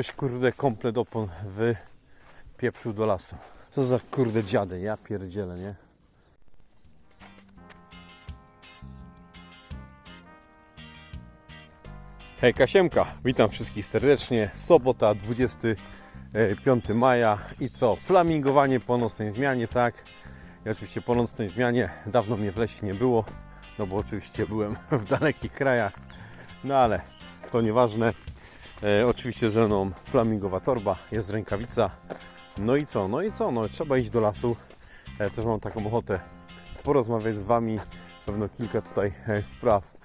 Ktoś kurde komplet opon wypieprzył do lasu. Co za kurde dziady, ja pierdzielę, nie? Hej Kasiemka, witam wszystkich serdecznie. Sobota 25 maja i co? Flamingowanie po nocnej zmianie, tak? I oczywiście po nocnej zmianie dawno mnie w lesie nie było, no bo oczywiście byłem w dalekich krajach, no ale to nieważne. E, oczywiście ze mną flamingowa torba, jest rękawica. No i co? No i co? No trzeba iść do lasu. E, też mam taką ochotę porozmawiać z Wami. Pewno kilka tutaj e, spraw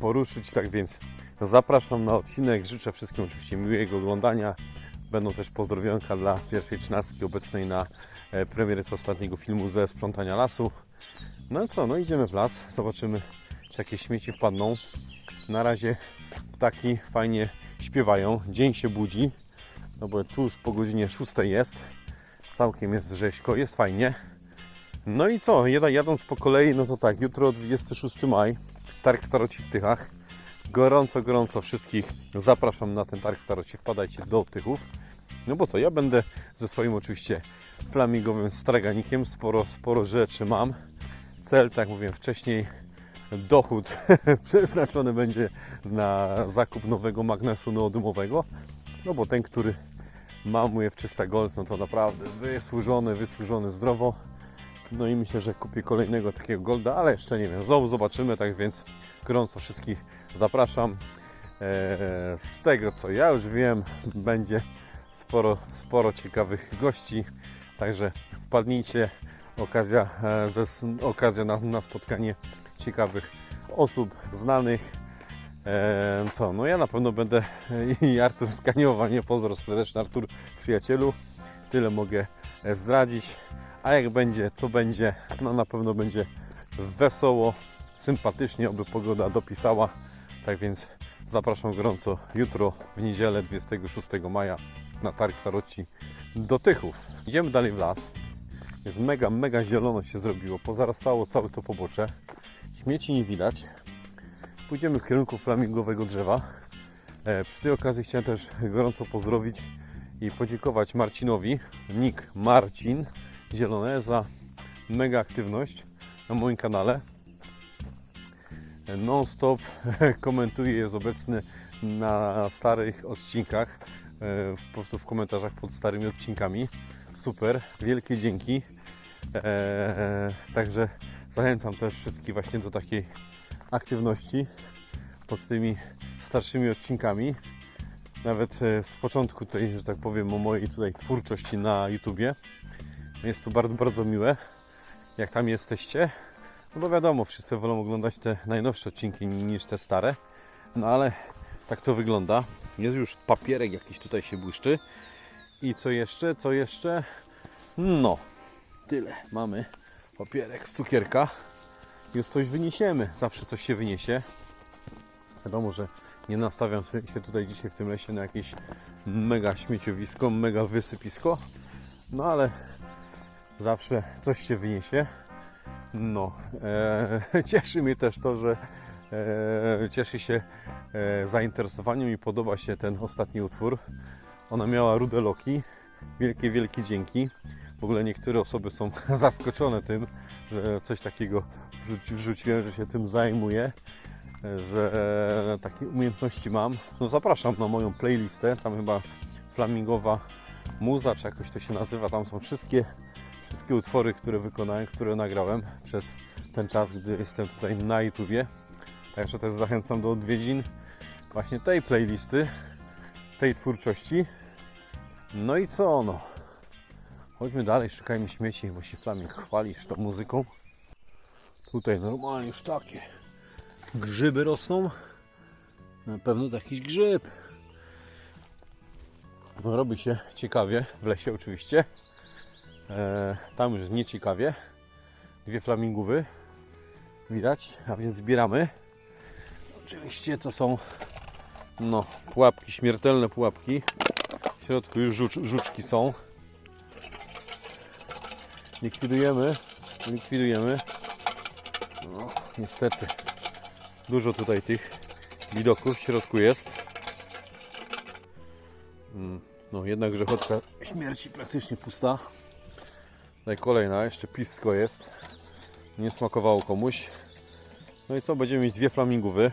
poruszyć, tak więc zapraszam na odcinek. Życzę wszystkim oczywiście miłego oglądania. Będą też pozdrowionka dla pierwszej trzynastki obecnej na e, premierę z ostatniego filmu ze sprzątania lasu. No co? No idziemy w las, zobaczymy czy jakieś śmieci wpadną. Na razie ptaki fajnie śpiewają, dzień się budzi, no bo tu już po godzinie 6 jest, całkiem jest rzeźko, jest fajnie. No i co, jadąc po kolei, no to tak, jutro 26 maj, Targ Staroci w Tychach. Gorąco, gorąco wszystkich zapraszam na ten Targ Staroci, wpadajcie do Tychów. No bo co, ja będę ze swoim oczywiście flamingowym straganikiem, sporo, sporo rzeczy mam. Cel, tak mówiłem wcześniej, dochód przeznaczony będzie na zakup nowego magnesu neodymowego. No bo ten, który mam w 300 Gold, no to naprawdę wysłużony, wysłużony zdrowo. No i myślę, że kupię kolejnego takiego Golda, ale jeszcze nie wiem, znowu zobaczymy, tak więc gorąco wszystkich zapraszam. Eee, Z tego co ja już wiem, będzie sporo, sporo ciekawych gości, także wpadnijcie, okazja, e, okazja na, na spotkanie ciekawych osób, znanych. Co, no ja na pewno będę i Artur Skaniowa, nie pozdro serdeczny Artur, przyjacielu. Tyle mogę e, zdradzić. A jak będzie, co będzie, no na pewno będzie wesoło, sympatycznie, oby pogoda dopisała. Tak więc zapraszam gorąco jutro w niedzielę 26 maja na Targ Staroci do Tychów. Idziemy dalej w las. Jest mega, mega zielono się zrobiło. Pozarastało całe to pobocze. Śmieci nie widać. Pójdziemy w kierunku flamingowego drzewa. E, przy tej okazji chciałem też gorąco pozdrowić i podziękować Marcinowi, nick Marcin Zielone, za mega aktywność na moim kanale. Non-stop komentuje, jest obecny na starych odcinkach, e, po prostu w komentarzach pod starymi odcinkami. Super, wielkie dzięki. E, także zachęcam też wszystkich właśnie do takiej aktywności pod tymi starszymi odcinkami. Nawet e, z początku tutaj, że tak powiem, o mojej tutaj twórczości na YouTubie. Jest to bardzo, bardzo miłe, jak tam jesteście. No bo wiadomo, wszyscy wolą oglądać te najnowsze odcinki niż te stare. No ale tak to wygląda. Jest już papierek jakiś tutaj się błyszczy. I co jeszcze? Co jeszcze? No, tyle. Mamy papierek z cukierka. Już coś wyniesiemy. Zawsze coś się wyniesie. Wiadomo, że nie nastawiam się tutaj dzisiaj w tym lesie na jakieś mega śmieciowisko, mega wysypisko. No ale zawsze coś się wyniesie. No, e, cieszy mnie też to, że e, cieszy się e, zainteresowaniem i podoba się ten ostatni utwór. Ona miała rude loki. Wielkie, wielkie dzięki. W ogóle niektóre osoby są zaskoczone tym, że coś takiego wrzuci- wrzuciłem, że się tym zajmuję, że takie umiejętności mam. No zapraszam na moją playlistę, tam chyba flamingowa muza, czy jakoś to się nazywa, tam są wszystkie, wszystkie utwory, które wykonałem, które nagrałem przez ten czas, gdy jestem tutaj na YouTubie. Także też zachęcam do odwiedzin właśnie tej playlisty, tej twórczości. No i co no? Chodźmy dalej, szukajmy śmieci, bo się Flaming chwalisz tą muzyką. Tutaj normalnie już takie grzyby rosną. Na pewno jakiś grzyb. No, robi się ciekawie, w lesie oczywiście. E, tam już jest nieciekawie. Dwie flamingówy widać, a więc zbieramy. Oczywiście to są no, pułapki, śmiertelne pułapki. W środku już żucz, żuczki są. Likwidujemy, likwidujemy. No, niestety. Dużo tutaj tych widoków w środku jest. Mm, No jednak grzechotka śmierci praktycznie pusta. Tutaj kolejna, jeszcze piwsko jest. Nie smakowało komuś. No i co, będziemy mieć dwie flamingówy.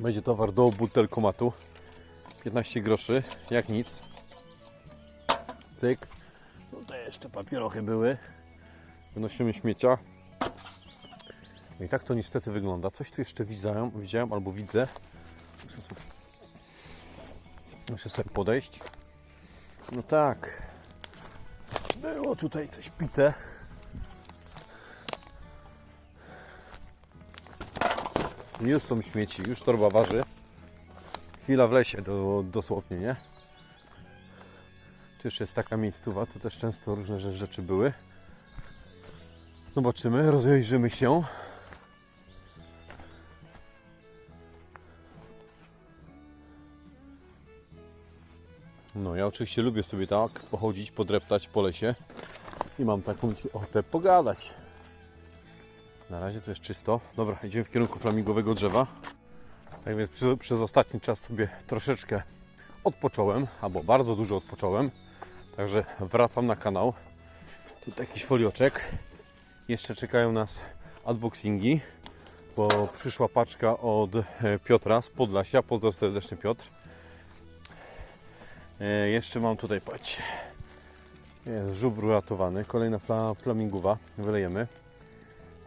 Będzie towar do butelkomatu. 15 groszy, jak nic. Cyk. Jeszcze papierochy były. Wynosimy śmiecia. No i tak to niestety wygląda. Coś tu jeszcze widziałem, widziałem albo widzę. Muszę sobie podejść. No tak. Było tutaj coś pite. Już są śmieci, już torba waży. Chwila w lesie do, dosłownie, nie? Tu jeszcze jest taka miejscowa, tu też często różne rze- rzeczy były. Zobaczymy, rozejrzymy się. No, ja oczywiście lubię sobie tak pochodzić, podreptać po lesie i mam taką ochotę pogadać. Na razie to jest czysto. Dobra, idziemy w kierunku flamingowego drzewa. Tak więc przy, przez ostatni czas sobie troszeczkę odpocząłem, albo bardzo dużo odpocząłem. Także wracam na kanał. Tu jakiś folioczek. Jeszcze czekają nas unboxingi, bo przyszła paczka od e, Piotra z Podlasia. Pozdrow serdecznie Piotr. E, jeszcze mam tutaj, patrzcie, jest żubr uratowany. Kolejna fla, flamingowa, wylejemy.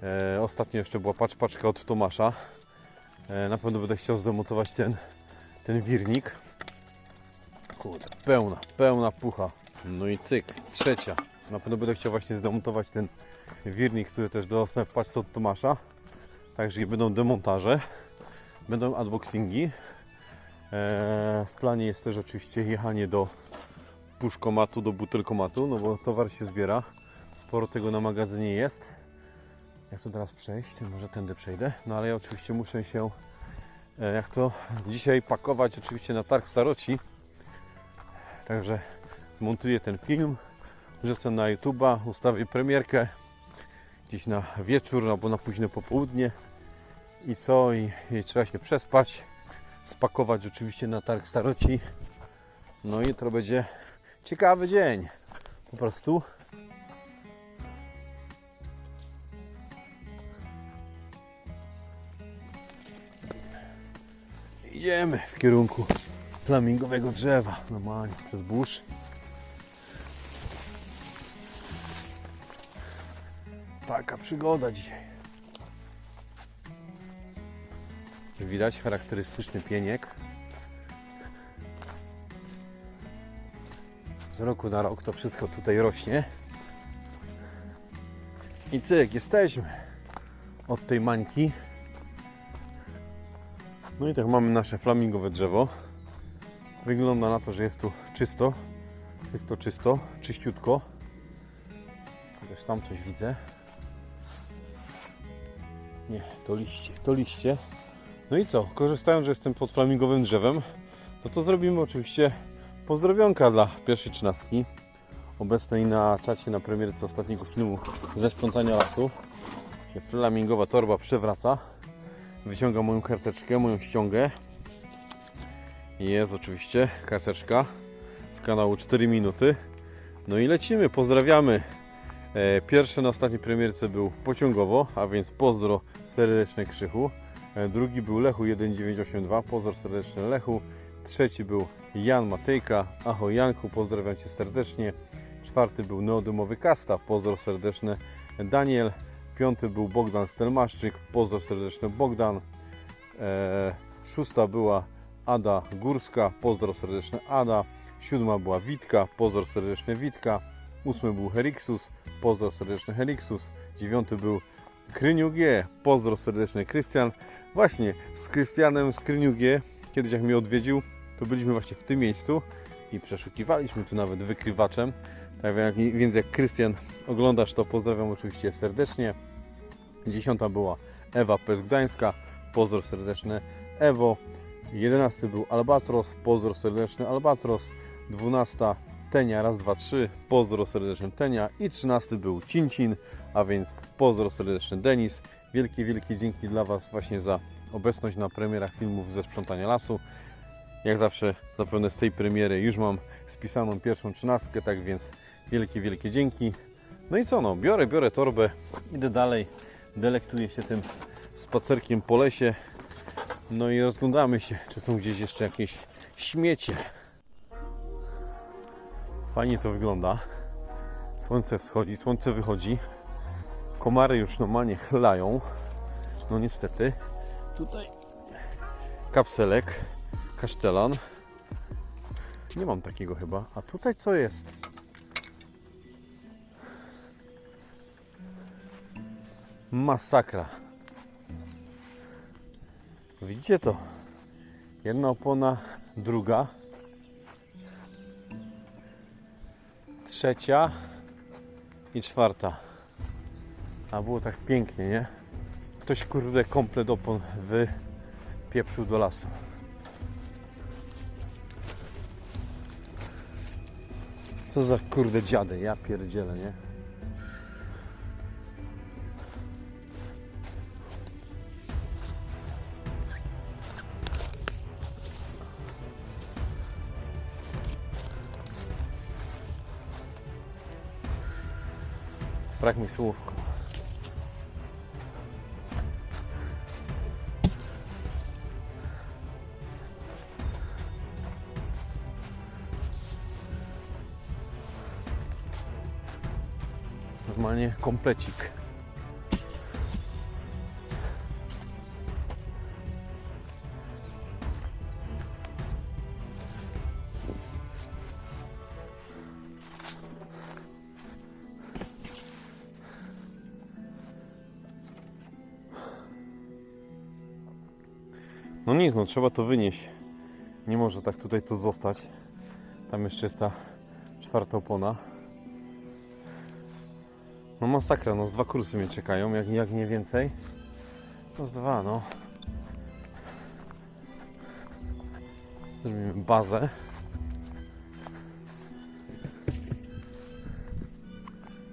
E, ostatnio jeszcze była pacz, paczka od Tomasza. Na pewno będę chciał zdemontować ten, ten wirnik. Kurde, pełna, pełna pucha. No i cyk, trzecia. Na pewno będę chciał właśnie zdemontować ten wirnik, który też dostałem w paczce od Tomasza. Także będą demontaże, będą unboxingi. E, w planie jest też oczywiście jechanie do puszkomatu, do butelkomatu, no bo towar się zbiera. Sporo tego na magazynie jest. Jak to teraz przejść? Może tędy przejdę. No ale ja oczywiście muszę się, e, jak to dzisiaj pakować oczywiście na targ staroci. Także zmontuję ten film, wrzucę na YouTube'a, ustawię premierkę gdzieś na wieczór albo na późne popołudnie. I co? I, i trzeba się przespać, spakować oczywiście na targ staroci. No i to będzie ciekawy dzień. Po prostu. Idziemy w kierunku flamingowego drzewa. Normalnie przez burz. Taka przygoda dzisiaj. Widać charakterystyczny pieniek. Z roku na rok to wszystko tutaj rośnie. I cyk, jesteśmy od tej mańki. No i tak mamy nasze flamingowe drzewo. Wygląda na to, że jest tu czysto. Czysto, czysto, czyściutko. Chociaż tam coś widzę. Nie, to liście, to liście. No i co? Korzystając, że jestem pod flamingowym drzewem, no to zrobimy oczywiście pozdrowionka dla pierwszej trzynastki. Obecnej na czacie na premierce ostatniego filmu ze sprzątania lasu. Się flamingowa torba przewraca. Wyciągam moją karteczkę, moją ściągę. Jest oczywiście karteczka z kanału 4 minuty. No i lecimy, pozdrawiamy. E, Pierwszy na ostatniej premierce był pociągowo, a więc pozdro serdeczne Krzychu. E, Drugi był Lechu 1982, pozdro serdeczny Lechu. Trzeci był Jan Matejka, ahoj Janku, pozdrawiam Cię serdecznie. Czwarty był Neodymowy Kasta, pozdro serdeczne Daniel. Piąty był Bogdan Stelmaszczyk, pozdro serdeczny Bogdan. E, szósta była Ada Górska, pozdro serdeczne Ada. Siódma była Witka, pozdro serdeczne Witka. Ósmy był Heriksus, pozdro serdeczny Heriksus. Dziewiąty był Kryniu G, pozdro serdeczny Krystian. Właśnie z Krystianem z Kryniu G, kiedyś jak mnie odwiedził, to byliśmy właśnie w tym miejscu i przeszukiwaliśmy tu nawet wykrywaczem. Tak więc jak Krystian oglądasz, to pozdrawiam oczywiście serdecznie. Dziesiąta była Ewa Pes Gdańska, pozdro serdeczne Ewo. Jedenasty był Albatros, pozdro serdeczny Albatros. Dwunasta Tenia, raz, dwa, trzy, pozdro serdeczny Tenia. I trzynasty był Cincin, a więc pozdro serdeczny Denis. Wielkie, wielkie dzięki dla Was właśnie za obecność na premierach filmów ze sprzątania lasu. Jak zawsze zapewne z tej premiery już mam spisaną pierwszą trzynastkę, tak więc wielkie, wielkie dzięki. No i co no, biorę, biorę torbę, idę dalej, delektuję się tym spacerkiem po lesie. No i rozglądamy się, czy są gdzieś jeszcze jakieś śmiecie. Fajnie to wygląda. Słońce wschodzi, słońce wychodzi. Komary już normalnie chlają. No niestety. Tutaj kapselek, kasztelan. Nie mam takiego chyba. A tutaj co jest? Masakra. Widzicie to? Jedna opona, druga. Trzecia i czwarta. A było tak pięknie, nie? Ktoś kurde komplet opon wypieprzył do lasu. Co za kurde dziady, ja pierdzielę, nie? Brak mi słów. Normalnie komplecik. Nic, no trzeba to wynieść. Nie może tak tutaj to zostać. Tam jeszcze jest ta czwarta opona. No masakra, no z dwa kursy mnie czekają, jak, jak nie więcej. No z dwa, no. Zrobimy bazę.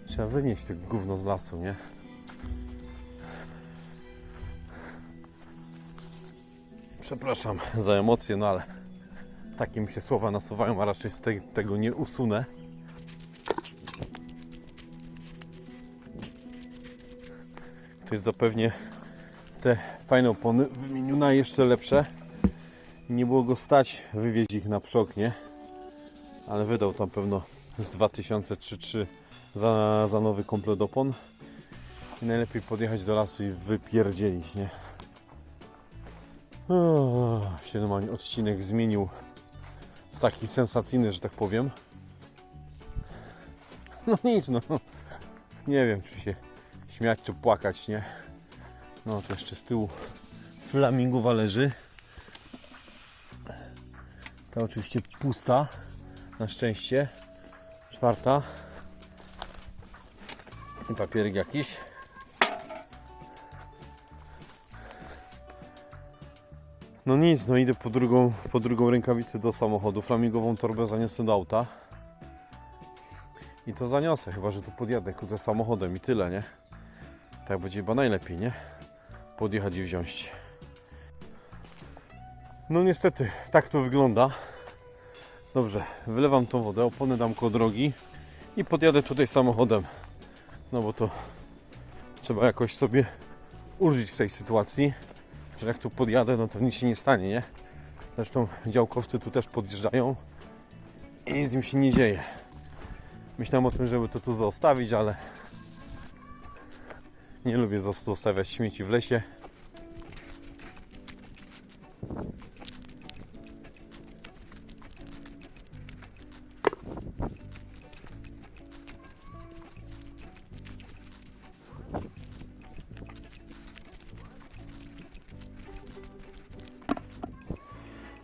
Trzeba wynieść to gówno z lasu, nie? Przepraszam za emocje, no ale takie mi się słowa nasuwają, a raczej te, tego nie usunę. Ktoś zapewnie te fajne opony wymienił na jeszcze lepsze. Nie było go stać wywieźć ich na przok, nie? Ale wydał tam pewno z 2000 czy 3 za, za nowy komplet opon. I najlepiej podjechać do lasu i wypierdzielić, nie? O, się normalnie odcinek zmienił w taki sensacyjny, że tak powiem. No nic, no. Nie wiem, czy się śmiać, czy płakać, nie? No, to jeszcze z tyłu flamingowa leży. Ta oczywiście pusta, na szczęście. Czwarta. I papierek jakiś. No nic, no idę po drugą, po drugą rękawicę do samochodu. Flamingową torbę zaniosę do auta. I to zaniosę, chyba że tu podjadę kurde samochodem i tyle, nie? Tak będzie chyba najlepiej, nie? Podjechać i wziąć. No niestety, tak to wygląda. Dobrze, wylewam tą wodę, opony dam koło drogi i podjadę tutaj samochodem. No bo to trzeba jakoś sobie ulżyć w tej sytuacji że jak tu podjadę, no to nic się nie stanie, nie? Zresztą działkowcy tu też podjeżdżają i nic im się nie dzieje. Myślałem o tym, żeby to tu zostawić, ale nie lubię zos- zostawiać śmieci w lesie.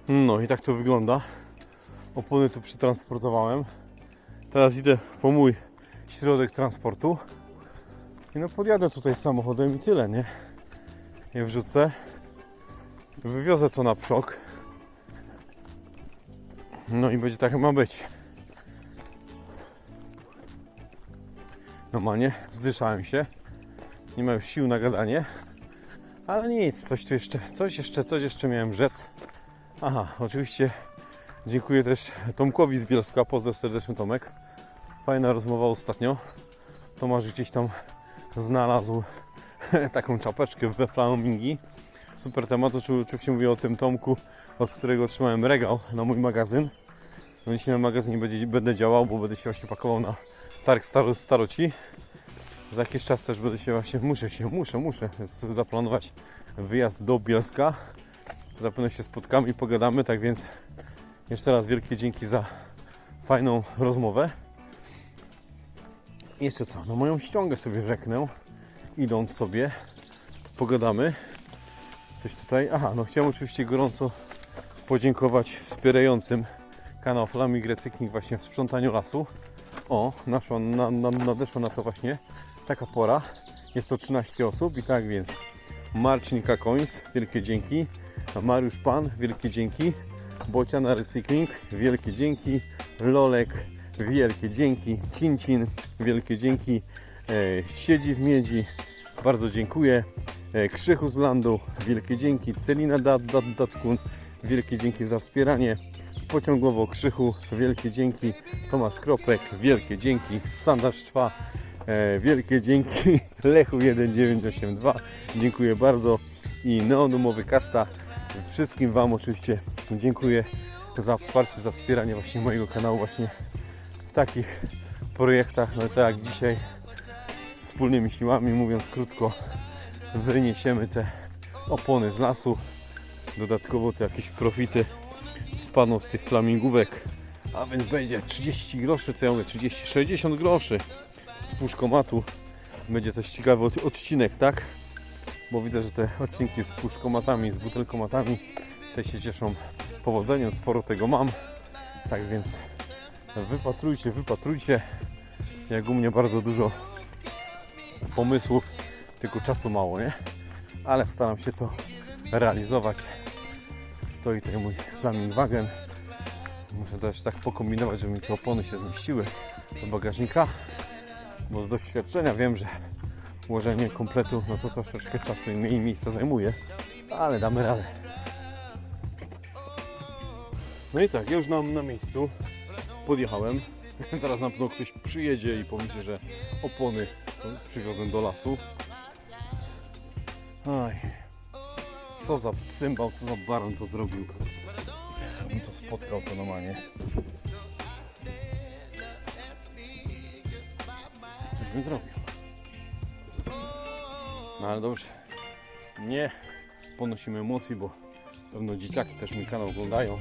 No i tak to wygląda. Opony tu przetransportowałem. Teraz idę po mój środek transportu. I no podjadę tutaj samochodem i tyle, nie? Je wrzucę. Wywiozę to na przok. No i będzie tak ma być. Normalnie zdyszałem się. Nie mam sił na gadanie. Ale nic, coś tu jeszcze, coś jeszcze, coś jeszcze miałem rzec. Aha, oczywiście dziękuję też Tomkowi z Bielska. Pozdrow serdecznie Tomek. Fajna rozmowa ostatnio. Tomasz gdzieś tam znalazł taką czapeczkę we flamingi. Super temat, Oczy- oczywiście mówię o tym Tomku, od którego otrzymałem regał na mój magazyn. No dzisiaj na magazyn będzie, będę działał, bo będę się właśnie pakował na targ staro, staroci. Za jakiś czas też będę się właśnie, muszę się, muszę, muszę zaplanować wyjazd do Bielska. Zapewne się spotkamy i pogadamy, tak więc jeszcze raz wielkie dzięki za fajną rozmowę. I jeszcze co? No moją ściągę sobie rzeknę, idąc sobie, pogadamy. Coś tutaj, aha, no chciałem oczywiście gorąco podziękować wspierającym kanał Recykling właśnie w sprzątaniu lasu. O, naszła, na, na, nadeszła na to właśnie taka pora. Jest to 13 osób i tak więc Marcin Kakońs, wielkie dzięki. Mariusz Pan, wielkie dzięki. Bociana Recykling, wielkie dzięki. Lolek, wielkie dzięki. Cincin, wielkie dzięki. E, siedzi w miedzi, bardzo dziękuję. E, Krzychu z Landu, wielkie dzięki. Celina Dat, Dat, Datkun, wielkie dzięki za wspieranie. Pociągowo Krzychu, wielkie dzięki. Tomasz Kropek, wielkie dzięki. Sandasz Czwa, e, wielkie dzięki. Lechu 1982, dziękuję bardzo. I Neonumowy Kasta, wszystkim Wam oczywiście dziękuję za wsparcie, za wspieranie właśnie mojego kanału właśnie w takich projektach, no tak jak dzisiaj wspólnymi siłami, mówiąc krótko, wyniesiemy te opony z lasu. Dodatkowo te jakieś profity spadną z tych flamingówek, a więc będzie 30 groszy, co ja mówię, 30, 60 groszy z puszkomatu. Będzie też ciekawy od- odcinek, tak? Bo widzę, że te odcinki z puszkomatami, z butelkomatami te się cieszą powodzeniem, sporo tego mam. Tak więc wypatrujcie, wypatrujcie. Jak u mnie bardzo dużo pomysłów, tylko czasu mało, nie? Ale staram się to realizować. Stoi tutaj mój Flaming Wagen. Muszę też tak pokombinować, żeby mi te opony się zmieściły do bagażnika, bo z doświadczenia wiem, że ułożenie kompletu, no to troszeczkę czasu i miejsca zajmuje, ale damy radę. No i tak, już na, na miejscu podjechałem. Zaraz na pewno ktoś przyjedzie i pomyśli, że opony przywiozłem do lasu. Aj, co za cymbał, co za baron to zrobił. Bym to spotkał to normalnie. Coś bym zrobił. No ale dobrze. Nie ponosimy emocji, bo pewno dzieciaki też mój kanał oglądają.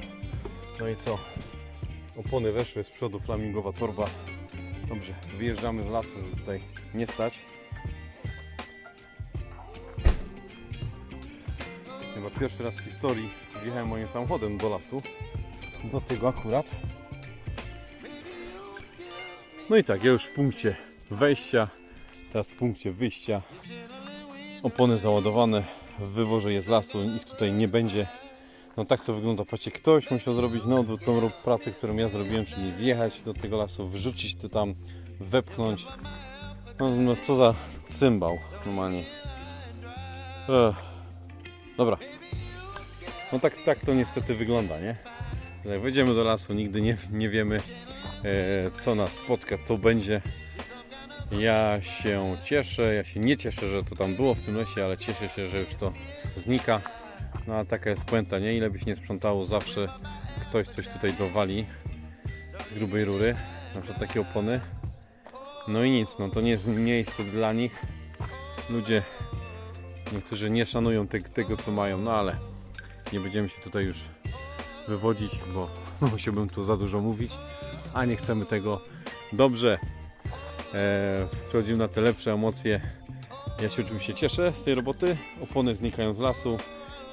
No i co? Opony weszły z przodu, flamingowa torba. Dobrze, wyjeżdżamy z lasu, żeby tutaj nie stać. Chyba pierwszy raz w historii wjechałem moim samochodem do lasu. Do tego akurat. No i tak, ja już w punkcie wejścia, teraz w punkcie wyjścia. Opony załadowane, w wyworze je z lasu, ich tutaj nie będzie. No tak to wygląda. Patrzcie, ktoś musiał zrobić na odwrót tą pracę, którą ja zrobiłem, czyli wjechać do tego lasu, wrzucić to tam, wepchnąć. No, no co za cymbał, normalnie. Ech. Dobra. No tak, tak to niestety wygląda, nie? Jak wejdziemy do lasu, nigdy nie, nie wiemy, e, co nas spotka, co będzie. Ja się cieszę, ja się nie cieszę, że to tam było w tym lesie, ale cieszę się, że już to znika. No a taka jest puenta, nie? Ile byś nie sprzątało, zawsze ktoś coś tutaj dowali z grubej rury, na przykład takie opony. No i nic, no to nie jest miejsce dla nich. Ludzie, niektórzy nie szanują te, tego, co mają, no ale nie będziemy się tutaj już wywodzić, bo musiałbym tu za dużo mówić, a nie chcemy tego. Dobrze, wchodzimy na te lepsze emocje. Ja się oczywiście cieszę z tej roboty. Opony znikają z lasu.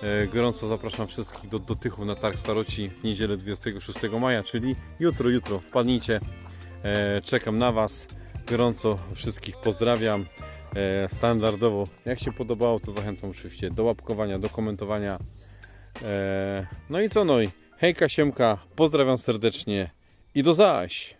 E, Gorąco zapraszam wszystkich do dotychów na Targ Staroci w niedzielę 26 maja, czyli jutro, jutro. Wpadnijcie. E, Czekam na Was. Gorąco wszystkich pozdrawiam. E, Standardowo, jak się podobało, to zachęcam oczywiście do łapkowania, do komentowania. E, No i co, no i hejka, siemka, pozdrawiam serdecznie i do zaś!